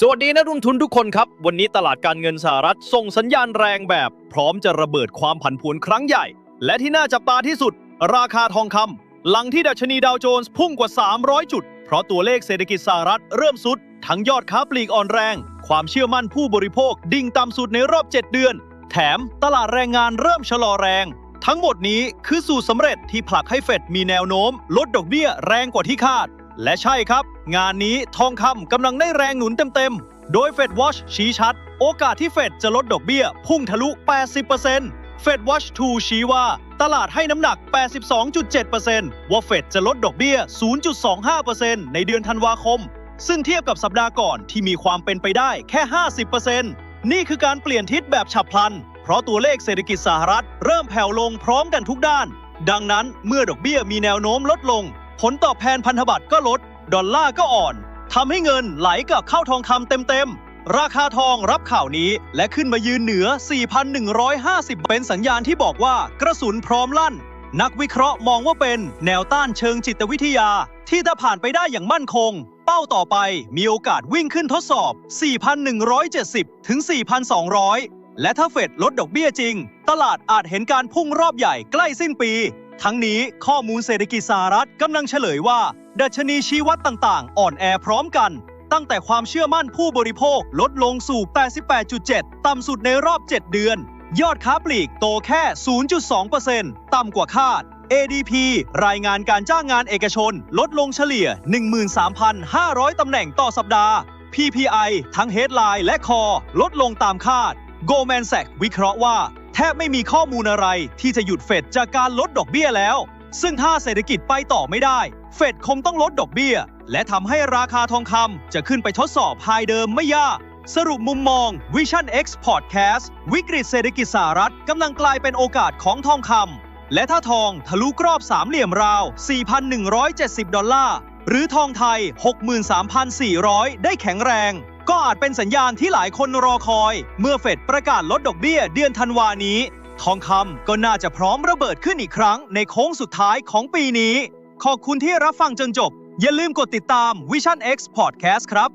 สวัสดีนักลงทุนทุกคนครับ วันนี้ตลาดการเงินสหรัฐส่งสัญญาณแรงแบบ พร้อมจะระเบิดความผันผวนครั้งใหญ่ และที่น่าจับตาที่สุด ราคาทองคำหลังที่ดัชนีดาวโจนส์พุ่งกว่า 300 จุด เพราะตัวเลขเศรษฐกิจสหรัฐเริ่มสุด ทั้งยอดค้าปลีกอ่อนแรง ความเชื่อมั่นผู้บริโภค ดิ่งต่ำสุดในรอบ 7 เดือน แถมตลาดแรงงานเริ่มชะลอแรง ทั้งหมดนี้คือสูตรสำเร็จที่ผลักให้เฟดมีแนวโน้ม ลดดอกเบี้ยแรงกว่าที่คาด และใช่ครับ งานนี้ทองคำกำลังได้แรงหนุนเต็มๆ โดยเฟดวอชชี้ชัด โอกาสที่เฟดจะลดดอกเบี้ย พุ่งทะลุ 80%เฟดวอช2ชี้ว่า ตลาดให้น้ำหนัก 82.7%ว่าเฟดจะลดดอกเบี้ย 0.25%ในเดือนธันวาคม ซึ่งเทียบกับสัปดาห์ก่อนที่มีความเป็นไปได้แค่ 50%นี่คือการเปลี่ยนทิศแบบฉับพลัน เพราะตัวเลขเศรษฐกิจสหรัฐ เริ่มแผ่วลงพร้อมกันทุกด้าน ดังนั้นเมื่อดอกเบี้ยมีแนวโน้มลดลง ผลตอบแทนพันธบัตรก็ลด ดอลลาร์ก็อ่อนทำให้เงินไหลกลับเข้าทองคำเต็มๆ ราคาทองรับข่าวนี้และขึ้นมายืนเหนือ 4,150 เป็นสัญญาณที่บอกว่ากระสุนพร้อมลั่น นักวิเคราะห์มองว่าเป็นแนวต้านเชิงจิตวิทยา ที่ถ้าผ่านไปได้อย่างมั่นคง เป้าต่อไปมีโอกาสวิ่งขึ้นทดสอบ 4,170 ถึง 4,200 และถ้าเฟดลดดอกเบี้ยจริง ตลาดอาจเห็นการพุ่งรอบใหญ่ใกล้สิ้นปี ทั้งนี้ข้อมูลเศรษฐกิจสหรัฐกำลังเฉลยว่า ดัชนีชี้วัดต่างๆ อ่อนแอพร้อมกัน ตั้งแต่ความเชื่อมั่นผู้บริโภคลดลงสู่ 88.7 ต่ำสุดในรอบ 7 เดือน ยอดค้าปลีกโตแค่ 0.2%ต่ำกว่าคาด ADP รายงานการจ้างงานเอกชน ลดลงเฉลี่ย 13,500 ตำแหน่งต่อสัปดาห์ PPI ทั้ง Headline และ Core ลดลงตามคาด Goldman Sachs วิเคราะห์ว่า แทบไม่มีข้อมูลอะไรที่จะหยุดเฟดจากการลดดอกเบี้ยแล้ว ซึ่งถ้าเศรษฐกิจไปต่อไม่ได้ เฟดคงต้องลดดอกเบี้ย และทำให้ราคาทองคำจะขึ้นไปทดสอบไฮเดิมไม่ยาก สรุปมุมมอง Vision X Podcast วิกฤตเศรษฐกิจสหรัฐกำลังกลายเป็นโอกาสของทองคำและถ้าทองทะลุกรอบสามเหลี่ยมราว 4,170 ดอลลาร์หรือทองไทย 63,400 ได้แข็งแรง ก็อาจเป็นสัญญาณที่หลายคนรอคอย เมื่อเฟดประกาศลดดอกเบี้ยเดือนธันวานี้ ทองคำก็น่าจะพร้อมระเบิดขึ้นอีกครั้งในโค้งสุดท้ายของปีนี้ ขอบคุณที่รับฟังจนจบ อย่าลืมกดติดตาม Vision X Podcast ครับ